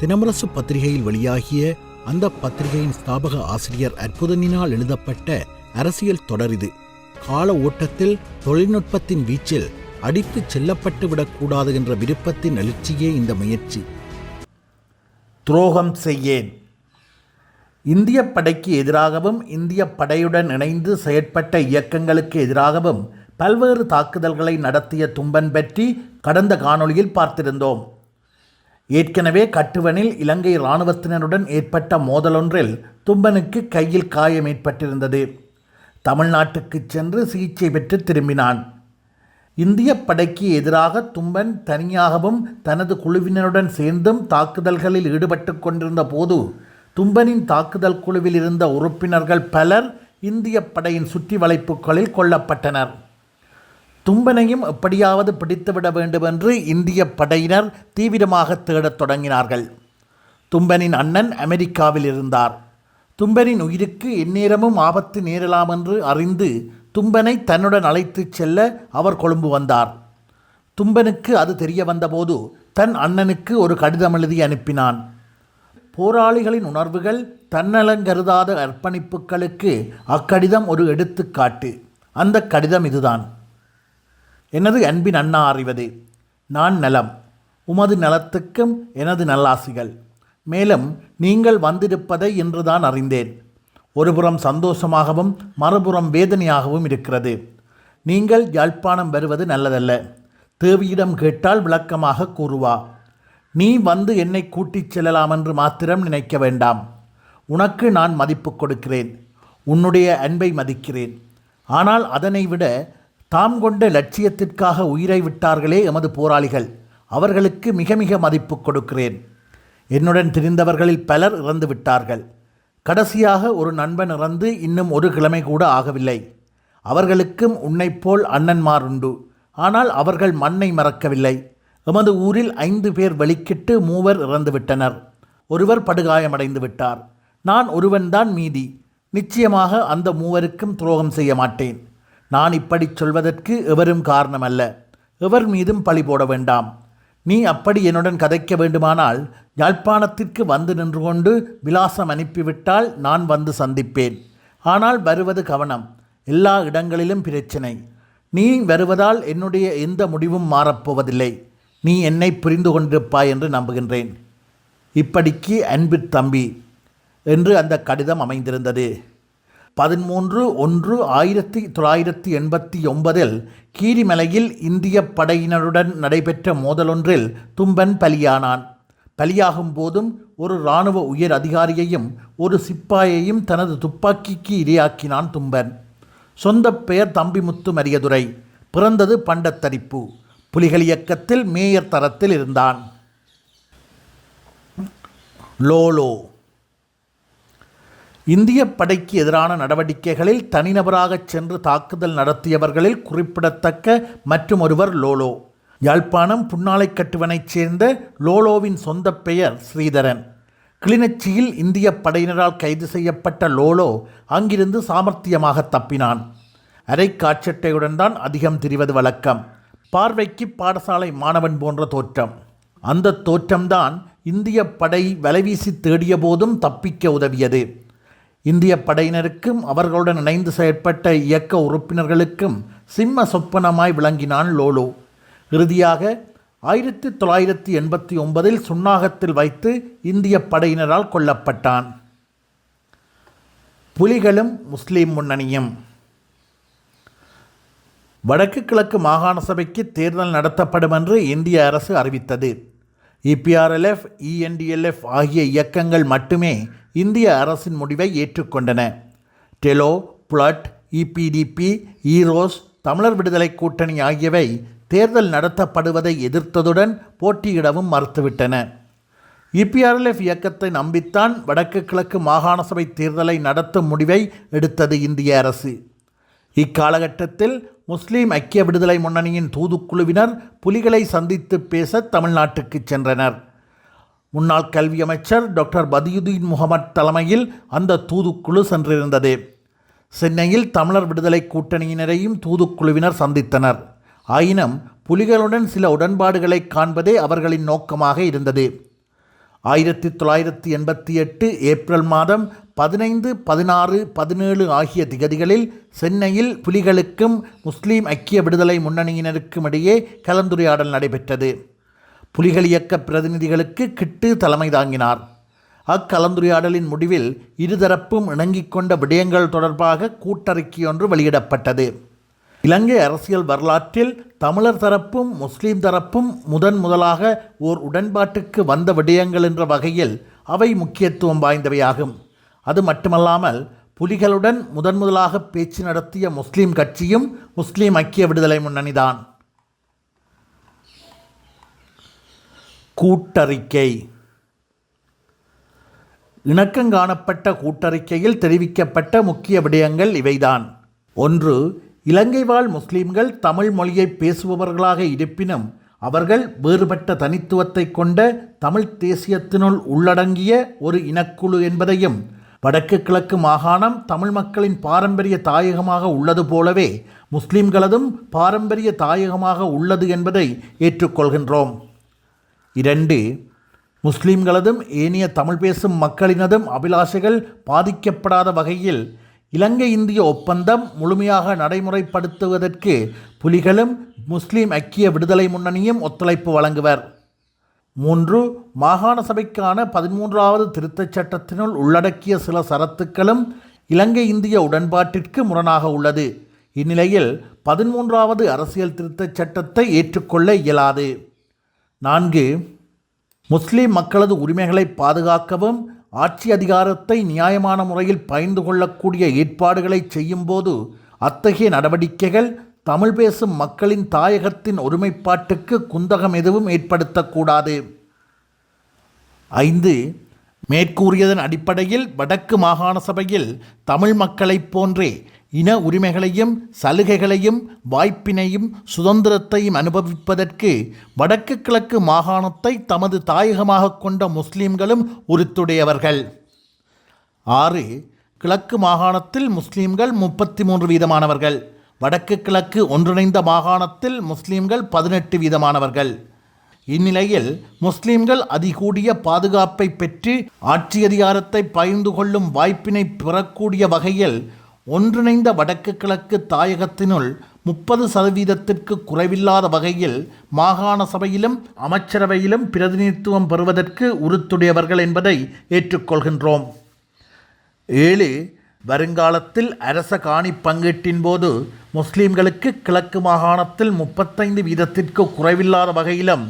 தினமரசு பத்திரிகையில் வெளியாகிய அந்த பத்திரிகையின் ஸ்தாபக ஆசிரியர் அற்புதனினால் எழுதப்பட்ட அரசியல் தொடர் இது. கால ஓட்டத்தில் தொழில்நுட்பத்தின் வீச்சில் அடித்துச் செல்லப்பட்டு விடக்கூடாது என்ற விருப்பத்தின் எழுச்சியே இந்த முயற்சி. துரோகம் செய்யேன். இந்திய படைக்கு எதிராகவும் இந்திய படையுடன் இணைந்து செயற்பட்ட இயக்கங்களுக்கு எதிராகவும் பல்வேறு தாக்குதல்களை நடத்திய தும்பன் பற்றி கடந்த காணொளியில் பார்த்திருந்தோம். ஏற்கனவே கட்டுவனில் இலங்கை இராணுவத்தினருடன் ஏற்பட்ட மோதலொன்றில் தும்பனுக்கு கையில் காயம் ஏற்பட்டிருந்தது. தமிழ்நாட்டுக்கு சென்று சிகிச்சை பெற்று திரும்பினான். இந்திய படைக்கு எதிராக தும்பன் தனியாகவும் தனது குழுவினருடன் சேர்ந்தும் தாக்குதல்களில் ஈடுபட்டு கொண்டிருந்த போது தும்பனின் தாக்குதல் குழுவில் இருந்த உறுப்பினர்கள் பலர் இந்திய படையின் சுற்றி வளைப்புகளில் கொல்லப்பட்டனர். தும்பனையும் எப்படியாவது பிடித்துவிட வேண்டுமென்று இந்திய படையினர் தீவிரமாக தேடத் தொடங்கினார்கள். தும்பனின் அண்ணன் அமெரிக்காவில் இருந்தார். தும்பனின் உயிருக்கு எந்நேரமும் ஆபத்து நேரலாம் என்று அறிந்து தும்பனை தன்னுடன் அழைத்துச் செல்ல அவர் கொழும்பு வந்தார். தும்பனுக்கு அது தெரிய வந்தபோது தன் அண்ணனுக்கு ஒரு கடிதம் எழுதி அனுப்பினான். போராளிகளின் உணர்வுகள் தன்னலங்கருதாத அர்ப்பணிப்புகளுக்கு அக்கடிதம் ஒரு எடுத்துக்காட்டு. அந்த கடிதம் இதுதான். எனது அன்பின் அண்ணா அறிவது நான் நலம். உமது நலத்துக்கும் எனது நல்லாசிகள். மேலும் நீங்கள் வந்திருப்பதை இன்றுதான் அறிந்தேன். ஒருபுறம் சந்தோஷமாகவும் மறுபுறம் வேதனையாகவும் இருக்கிறது. நீங்கள் யாழ்ப்பாணம் வருவது நல்லதல்ல. தேவியிடம் கேட்டால் விளக்கமாக கூறுவா நீ வந்து என்னை கூட்டிச் செல்லலாம் என்று மாத்திரம் நினைக்க வேண்டாம். உனக்கு நான் மதிப்பு கொடுக்கிறேன். உன்னுடைய அன்பை மதிக்கிறேன். ஆனால் அதனை விட தாம் கொண்ட லட்சியத்திற்காக உயிரை விட்டார்களே எமது போராளிகள். அவர்களுக்கு மிக மிக மதிப்பு கொடுக்கிறேன். என்னுடன் திரிந்தவர்களில் பலர் இறந்து விட்டார்கள். கடைசியாக ஒரு நண்பன் இறந்து இன்னும் ஒரு கிழமை கூட ஆகவில்லை. அவர்களுக்கும் உன்னைப் போல் அண்ணன்மார் உண்டு. ஆனால் அவர்கள் மண்ணை மறக்கவில்லை. எமது ஊரில் ஐந்து பேர் வெளிக்கிட்டு மூவர் இறந்துவிட்டனர் ஒருவர் படுகாயமடைந்து விட்டார். நான் ஒருவன்தான் மீதி. நிச்சயமாக அந்த மூவருக்கும் துரோகம் செய்ய மாட்டேன். நான் இப்படி சொல்வதற்கு எவரும் காரணமல்ல. எவர் மீதும் பழி போட வேண்டாம். நீ அப்படி என்னுடன் கதைக்க வேண்டுமானால் யாழ்ப்பாணத்திற்கு வந்து நின்று கொண்டு விலாசம் அனுப்பிவிட்டால் நான் வந்து சந்திப்பேன். ஆனால் வருவது கவனம். எல்லா இடங்களிலும் பிரச்சனை. நீ வருவதால் என்னுடைய எந்த முடிவும் மாறப்போவதில்லை. நீ என்னை புரிந்து கொண்டிருப்பாய் என்று நம்புகின்றேன். இப்படிக்கு அன்பு தம்பி என்று அந்த கடிதம் அமைந்திருந்தது. பதிமூன்று ஒன்று ஆயிரத்தி தொள்ளாயிரத்தி எண்பத்தி ஒன்பதில் கீரிமலையில் இந்திய படையினருடன் நடைபெற்ற மோதலொன்றில் தும்பன் பலியானான். பலியாகும் போதும் ஒரு இராணுவ உயர் அதிகாரியையும் ஒரு சிப்பாயையும் தனது துப்பாக்கிக்கு இரையாக்கினான் தும்பன். சொந்த பெயர் தம்பிமுத்து மரியதுரை. பிறந்தது பண்டத்தரிப்பு. புலிகள் இயக்கத்தில் மேயர் தரத்தில் இருந்தான். லோலோ. இந்திய படைக்கு எதிரான நடவடிக்கைகளில் தனிநபராகச் சென்று தாக்குதல் நடத்தியவர்களில் குறிப்பிடத்தக்க மற்றும் ஒருவர் லோலோ. யாழ்ப்பாணம் புன்னாலைக்கட்டுவனைச் சேர்ந்த லோலோவின் சொந்த பெயர் ஸ்ரீதரன். கிளிநொச்சியில் இந்திய படையினரால் கைது செய்யப்பட்ட லோலோ அங்கிருந்து சாமர்த்தியமாக தப்பினான். அரை காட்சட்டையுடன் தான் அதிகம் திரிவது வழக்கம். பார்வைக்கு பாடசாலை மாணவன் போன்ற தோற்றம். அந்த தோற்றம்தான் இந்திய படை வலைவீசி தேடிய போதும் தப்பிக்க உதவியது. இந்திய படையினருக்கும் அவர்களுடன் இணைந்து செயற்பட்ட இயக்க உறுப்பினர்களுக்கும் சிம்ம சொப்பனமாய் விளங்கினான் லோலோ. இறுதியாக ஆயிரத்தி தொள்ளாயிரத்தி எண்பத்தி ஒன்பதில் சுன்னாகத்தில் வைத்து இந்திய படையினரால் கொல்லப்பட்டான். புலிகளும் முஸ்லீம் முன்னணியும். வடக்கு கிழக்கு மாகாண சபைக்கு தேர்தல் நடத்தப்படும் என்று இந்திய அரசு அறிவித்தது. இபிஆர்எல்எஃப் இஎன்டிஎல்எஃப் ஆகிய இயக்கங்கள் மட்டுமே இந்திய அரசின் முடிவை ஏற்றுக்கொண்டன. TELO PLOT EPDP EROS Tamizhar Viduthalai Kootani ஆகியவை தேர்தல் நடத்தப்படுவதை எதிர்த்ததுடன் போட்டியிடவும் மறுத்துவிட்டன. இபிஆர்எல்எஃப் இயக்கத்தை நம்பித்தான் வடக்கு கிழக்கு மாகாண சபை தேர்தலை நடத்தும் முடிவை எடுத்தது இந்திய அரசு. இக்காலகட்டத்தில் முஸ்லீம் ஐக்கிய விடுதலை முன்னணியின் தூதுக்குழுவினர் புலிகளை சந்தித்து பேச தமிழ்நாட்டுக்கு சென்றனர். முன்னாள் கல்வி அமைச்சர் டாக்டர் பதியுதீன் முகமது தலைமையில் அந்த தூதுக்குழு சென்றிருந்தது. சென்னையில் தமிழர் விடுதலை கூட்டணியினரையும் தூதுக்குழுவினர் சந்தித்தனர். ஆயினும் புலிகளுடன் சில உடன்பாடுகளை காண்பதே அவர்களின் நோக்கமாக இருந்தது. ஆயிரத்தி தொள்ளாயிரத்தி எண்பத்தி எட்டு ஏப்ரல் மாதம் பதினைந்து பதினாறு பதினேழு ஆகிய திகதிகளில் சென்னையில் புலிகளுக்கும் முஸ்லீம் ஐக்கிய விடுதலை முன்னணியினருக்கும் இடையே கலந்துரையாடல் நடைபெற்றது. புலிகள் இயக்க பிரதிநிதிகளுக்கு கிட்டு தலைமை தாங்கினார். அக்கலந்துரையாடலின் முடிவில் இருதரப்பும் இணங்கிக் கொண்ட விடயங்கள் தொடர்பாக கூட்டறிக்கை ஒன்று வெளியிடப்பட்டது. இலங்கை அரசியல் வரலாற்றில் தமிழர் தரப்பும் முஸ்லீம் தரப்பும் முதன் முதலாக ஓர் உடன்பாட்டுக்கு வந்த விடயங்கள் என்ற வகையில் அவை முக்கியத்துவம் வாய்ந்தவையாகும். அது மட்டுமல்லாமல் புலிகளுடன் முதன் முதலாக பேச்சு நடத்திய முஸ்லீம் கட்சியும் முஸ்லீம் ஐக்கிய விடுதலை முன்னணிதான். கூட்டறிக்கை. இணக்கம் காணப்பட்ட கூட்டறிக்கையில் தெரிவிக்கப்பட்ட முக்கிய விடயங்கள் இவைதான். ஒன்று இலங்கை வாழ் முஸ்லிம்கள் தமிழ் மொழியை பேசுபவர்களாக இருப்பினும் அவர்கள் வேறுபட்ட தனித்துவத்தை கொண்ட தமிழ் தேசியத்தினுள் உள்ளடங்கிய ஒரு இனக்குழு என்பதையும் வடக்கு கிழக்கு மாகாணம் தமிழ் மக்களின் பாரம்பரிய தாயகமாக உள்ளது போலவே முஸ்லிம்களதும் பாரம்பரிய தாயகமாக உள்ளது என்பதை ஏற்றுக்கொள்கின்றோம். இரண்டு முஸ்லிம்களதும் ஏனைய தமிழ் பேசும் மக்களினதும் அபிலாஷைகள் பாதிக்கப்படாத வகையில் இலங்கை இந்திய ஒப்பந்தம் முழுமையாக நடைமுறைப்படுத்துவதற்கு புலிகளும் முஸ்லீம் ஐக்கிய விடுதலை முன்னணியும் ஒத்துழைப்பு வழங்குவர். மூன்று மாகாண சபைக்கான பதிமூன்றாவது திருத்தச் சட்டத்தினுள் உள்ளடக்கிய சில சரத்துக்களும் இலங்கை இந்திய உடன்பாட்டிற்கு முரணாக உள்ளது. இந்நிலையில் பதிமூன்றாவது அரசியல் திருத்தச் சட்டத்தை ஏற்றுக்கொள்ள இயலாது. நான்கு முஸ்லீம் மக்களது உரிமைகளை பாதுகாக்கவும் ஆட்சி அதிகாரத்தை நியாயமான முறையில் பயந்து கொள்ளக்கூடிய ஏற்பாடுகளை செய்யும்போது அத்தகைய நடவடிக்கைகள் தமிழ் பேசும் மக்களின் தாயகத்தின் ஒருமைப்பாட்டுக்கு குந்தகம் எதுவும் ஏற்படுத்தக்கூடாது. ஐந்து மேற்கூறியதன் அடிப்படையில் வடக்கு மாகாண சபையில் தமிழ் மக்களைப் போன்றே இன உரிமைகளையும் சலுகைகளையும் வாய்ப்பினையும் சுதந்திரத்தையும் அனுபவிப்பதற்கு வடக்கு கிழக்கு மாகாணத்தை தமது தாயகமாக கொண்ட முஸ்லீம்களும் உறுத்துடையவர்கள் ஆறு கிழக்கு மாகாணத்தில் முஸ்லீம்கள் முப்பத்தி மூன்று வீதமானவர்கள். வடக்கு கிழக்கு ஒன்றிணைந்த மாகாணத்தில் முஸ்லீம்கள் பதினெட்டு வீதமானவர்கள். இந்நிலையில் முஸ்லீம்கள் அதிகூடிய பாதுகாப்பை பெற்று ஆட்சி அதிகாரத்தை பகிர்ந்து கொள்ளும் வாய்ப்பினை பெறக்கூடிய வகையில் ஒன்றிணைந்த வடக்கு கிழக்கு தாயகத்தினுள் முப்பது சதவீதத்திற்கு குறைவில்லாத வகையில் மாகாண சபையிலும் அமைச்சரவையிலும் பிரதிநிதித்துவம் பெறுவதற்கு உறுத்துடையவர்கள் என்பதை ஏற்றுக்கொள்கின்றோம். ஏழு வருங்காலத்தில் அரச காணி பங்கீட்டின் போது முஸ்லீம்களுக்கு கிழக்கு மாகாணத்தில் முப்பத்தைந்து வீதத்திற்கு குறைவில்லாத வகையிலும்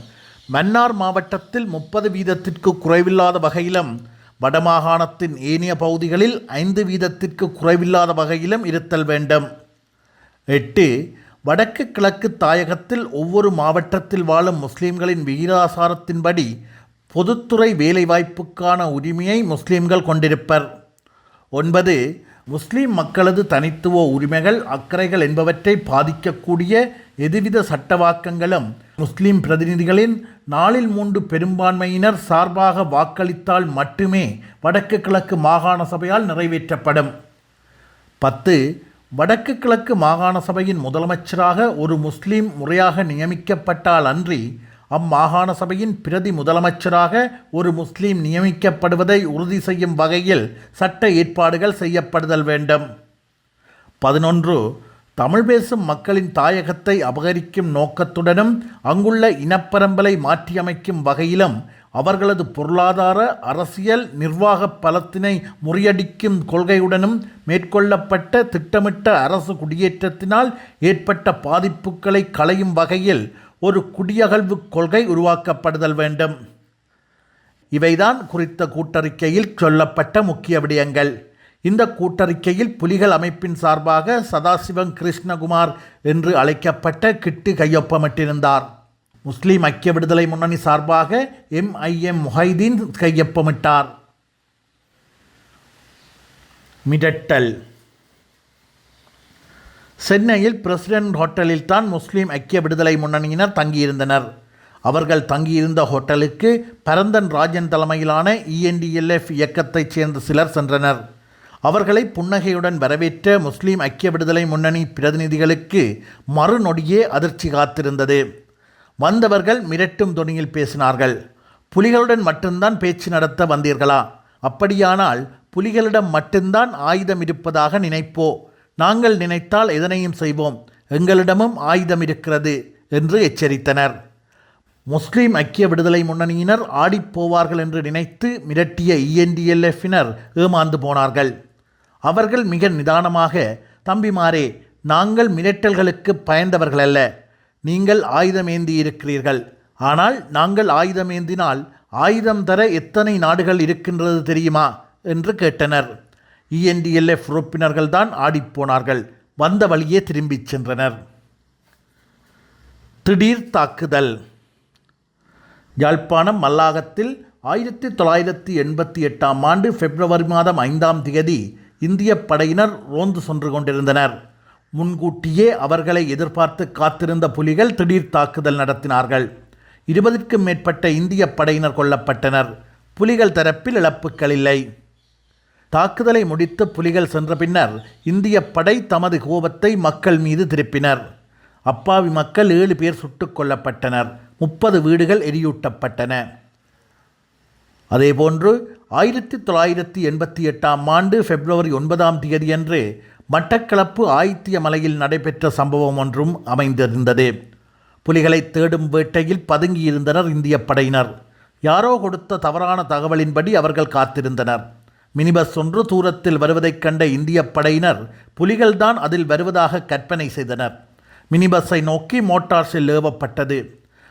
மன்னார் மாவட்டத்தில் முப்பது வீதத்திற்கு குறைவில்லாத வகையிலும் வடமாகாணத்தின் ஏனைய பகுதிகளில் ஐந்து வீதத்திற்கு குறைவில்லாத வகையிலும் இருத்தல் வேண்டும். எட்டு வடக்கு கிழக்கு தாயகத்தில் ஒவ்வொரு மாவட்டத்தில் வாழும் முஸ்லீம்களின் விகிதாசாரத்தின்படி பொதுத்துறை வேலைவாய்ப்புக்கான உரிமையை முஸ்லீம்கள் கொண்டிருப்பர். ஒன்பது முஸ்லீம் மக்களது தனித்துவ உரிமைகள் அக்கறைகள் என்பவற்றை பாதிக்கக்கூடிய எதுவித சட்டவாக்கங்களும் முஸ்லிம் பிரதிநிதிகளின் நாளில் மூன்று பெரும்பான்மையினர் சார்பாக வாக்களித்தால் மட்டுமே வடக்கு கிழக்கு மாகாண சபையால் நிறைவேற்றப்படும். பத்து வடக்கு கிழக்கு மாகாண சபையின் முதலமைச்சராக ஒரு முஸ்லீம் முறையாக நியமிக்கப்பட்டால் அன்றி அம்மாகாண சபையின் பிரதி முதலமைச்சராக ஒரு முஸ்லீம் நியமிக்கப்படுவதை உறுதி செய்யும் வகையில் சட்ட ஏற்பாடுகள் செய்யப்படுதல் வேண்டும். பதினொன்று தமிழ் பேசும் மக்களின் தாயகத்தை அபகரிக்கும் நோக்கத்துடனும் அங்குள்ள இனப்பரம்பலை மாற்றியமைக்கும் வகையிலும் அவர்களது பொருளாதார அரசியல் நிர்வாக பலத்தினை முறியடிக்கும் கொள்கையுடனும் மேற்கொள்ளப்பட்ட திட்டமிட்ட அரசு குடியேற்றத்தினால் ஏற்பட்ட பாதிப்புகளை களையும் வகையில் ஒரு குடியகழ்வு கொள்கை உருவாக்கப்படுதல் வேண்டும். இவைதான் குறித்த கூட்டறிக்கையில் சொல்லப்பட்ட முக்கிய விடயங்கள். இந்த கூட்டறிக்கையில் புலிகள் அமைப்பின் சார்பாக சதாசிவம் கிருஷ்ணகுமார் என்று அழைக்கப்பட்ட கிட்டு கையொப்பமிட்டிருந்தார். முஸ்லீம் ஐக்கிய விடுதலை முன்னணி சார்பாக எம்ஐஎம் முஹைதீன் கையொப்பமிட்டார். மிடட்டல். சென்னையில் பிரசிடென்ட் ஹோட்டலில் தான் முஸ்லீம் ஐக்கிய விடுதலை முன்னணியினர் தங்கியிருந்தனர். அவர்கள் தங்கியிருந்த ஹோட்டலுக்கு பரந்தன் ராஜன் தலைமையிலான இஎன்டிஎல்எஃப் இயக்கத்தைச் சேர்ந்த சிலர் சென்றனர். அவர்களை புன்னகையுடன் வரவேற்ற முஸ்லீம் ஐக்கிய விடுதலை முன்னணி பிரதிநிதிகளுக்கு மறுநொடியே அதிர்ச்சி காத்திருந்தது. வந்தவர்கள் மிரட்டும் துணியில் பேசினார்கள். புலிகளுடன் மட்டும்தான் பேச்சு நடத்த வந்தீர்களா? அப்படியானால் புலிகளிடம் மட்டும்தான் ஆயுதம் இருப்பதாக நினைப்போ? நாங்கள் நினைத்தால் எதனையும் செய்வோம்? எங்களிடமும் ஆயுதம் இருக்கிறது என்று எச்சரித்தனர். முஸ்லீம் ஐக்கிய விடுதலை முன்னணியினர் ஆடிப்போவார்கள் என்று நினைத்து மிரட்டிய இஎன்டிஎல்எஃபினர் ஏமாந்து போனார்கள். அவர்கள் மிக நிதானமாக தம்பிமாரே நாங்கள் மிரட்டல்களுக்கு பயந்தவர்கள் அல்ல நீங்கள் ஆயுதம் ஏந்தி இருக்கிறீர்கள் ஆனால் நாங்கள் ஆயுதம் ஏந்தினால் ஆயுதம் தர எத்தனை நாடுகள் இருக்கின்றது தெரியுமா? என்று கேட்டனர். இஎன்டிஎல்எஃப் உறுப்பினர்கள்தான் ஆடிப்போனார்கள் வந்த வழியே திரும்பிச் சென்றனர். திடீர் தாக்குதல். யாழ்ப்பாணம் மல்லாகத்தில் ஆயிரத்தி தொள்ளாயிரத்தி எண்பத்தி எட்டாம் ஆண்டு பிப்ரவரி மாதம் ஐந்தாம் தேதி இந்திய படையினர் ரோந்து சென்று கொண்டிருந்தனர். முன்கூட்டியே அவர்களை எதிர்பார்த்து காத்திருந்த புலிகள் திடீர் தாக்குதல் நடத்தினார்கள். இருபதுக்கும் மேற்பட்ட இந்திய படையினர் கொல்லப்பட்டனர். புலிகள் தரப்பில் இழப்புகள் இல்லை. தாக்குதலை முடித்து புலிகள் சென்ற பின்னர் இந்திய படை தமது கோபத்தை மக்கள் மீது திருப்பினர். அப்பாவி மக்கள் ஏழு பேர் சுட்டுக் கொல்லப்பட்டனர். முப்பது வீடுகள் எரியூட்டப்பட்டன. அதேபோன்று ஆயிரத்தி தொள்ளாயிரத்தி எண்பத்தி எட்டாம் ஆண்டு பிப்ரவரி ஒன்பதாம் தேதியன்று மட்டக்களப்பு ஆயித்திய மலையில் நடைபெற்ற சம்பவம் ஒன்றும் அமைந்திருந்தது. புலிகளை தேடும் வேட்டையில் பதுங்கியிருந்தனர் இந்திய படையினர். யாரோ கொடுத்த தவறான தகவலின்படி அவர்கள் காத்திருந்தனர். மினிபஸ் ஒன்று தூரத்தில் வருவதைக் கண்ட இந்திய படையினர் புலிகள்தான் அதில் வருவதாக கற்பனை செய்தனர். மினிபஸ்ஸை நோக்கி மோட்டார் செல் ஏவப்பட்டது.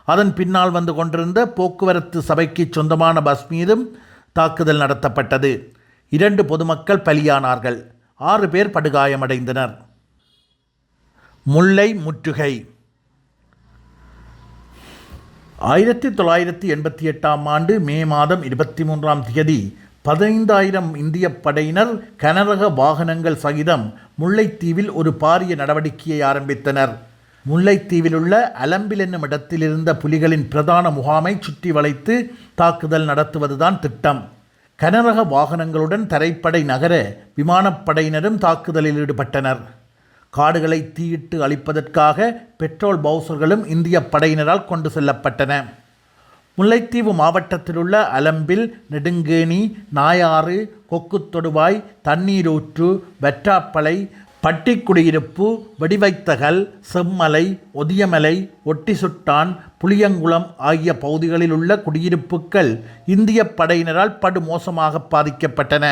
அதன் பின்னால் வந்து கொண்டிருந்த போக்குவரத்து சபைக்கு சொந்தமான பஸ் மீதும் தாக்குதல் நடத்தப்பட்டது. இரண்டு பொதுமக்கள் பலியானார்கள். ஆறு பேர் படுகாயமடைந்தனர். முல்லை முற்றுகை. ஆயிரத்தி தொள்ளாயிரத்தி எண்பத்தி எட்டாம் ஆண்டு மே மாதம் இருபத்தி மூன்றாம் தேதி பதினைந்தாயிரம் இந்திய படையினர் கனரக வாகனங்கள் சகிதம் முல்லைத்தீவில் ஒரு பாரிய நடவடிக்கையை ஆரம்பித்தனர். முல்லைத்தீவிலுள்ள அலம்பில் என்னும் இடத்தில் இருந்த புலிகளின் பிரதான முகாமை சுற்றி வளைத்து தாக்குதல் நடத்துவதுதான் திட்டம். கனரக வாகனங்களுடன் தரைப்படை நகர விமானப்படையினரும் தாக்குதலில் ஈடுபட்டனர். காடுகளை தீயிட்டு அழிப்பதற்காக பெட்ரோல் பவுசர்களும் இந்திய படையினரால் கொண்டு செல்லப்பட்டன. முல்லைத்தீவு மாவட்டத்திலுள்ள அலம்பில் நெடுங்கேணி நாயாறு கொக்குத்தொடுவாய் தண்ணீரூற்று வெற்றாப்பளை பட்டிக்குடியிருப்பு வெடிவைத்தகல் செம்மலை ஒதியமலை ஒட்டிசுட்டான் புளியங்குளம் ஆகிய பகுதிகளில் உள்ள குடியிருப்புகள் இந்திய படையினரால் படுமோசமாக பாதிக்கப்பட்டன.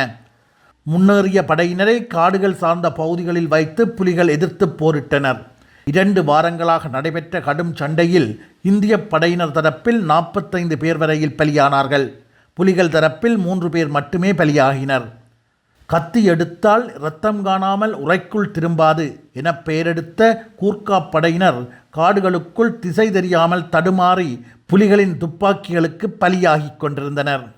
முன்னேறிய படையினரை காடுகள் சார்ந்த பகுதிகளில் வைத்து புலிகள் எதிர்த்து போரிட்டனர். இரண்டு வாரங்களாக நடைபெற்ற கடும் சண்டையில் இந்திய படையினர் தரப்பில் நாற்பத்தைந்து பேர் வரையில் பலியானார்கள். புலிகள் தரப்பில் மூன்று பேர் மட்டுமே பலியாகினர். கத்தி எடுத்தால் இரத்தம் காணாமல் உரைக்குள் திரும்பாது என பெயரெடுத்த கூர்க்கா படையினர் காடுகளுக்குள் திசை தெரியாமல் தடுமாறி புலிகளின் துப்பாக்கிகளுக்கு பலியாகிக் கொண்டிருந்தனர்.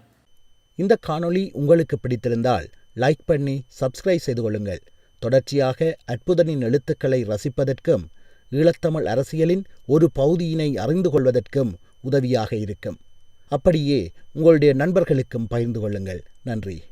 இந்த காணொளி உங்களுக்கு பிடித்திருந்தால் லைக் பண்ணி சப்ஸ்கிரைப் செய்து கொள்ளுங்கள். தொடர்ச்சியாக அற்புதனின் எழுத்துக்களை ரசிப்பதற்கும் ஈழத்தமிழ் அரசியலின் ஒரு பகுதியினை அறிந்து கொள்வதற்கும் உதவியாக இருக்கும். அப்படியே உங்களுடைய நண்பர்களுக்கும் பகிர்ந்து கொள்ளுங்கள். நன்றி.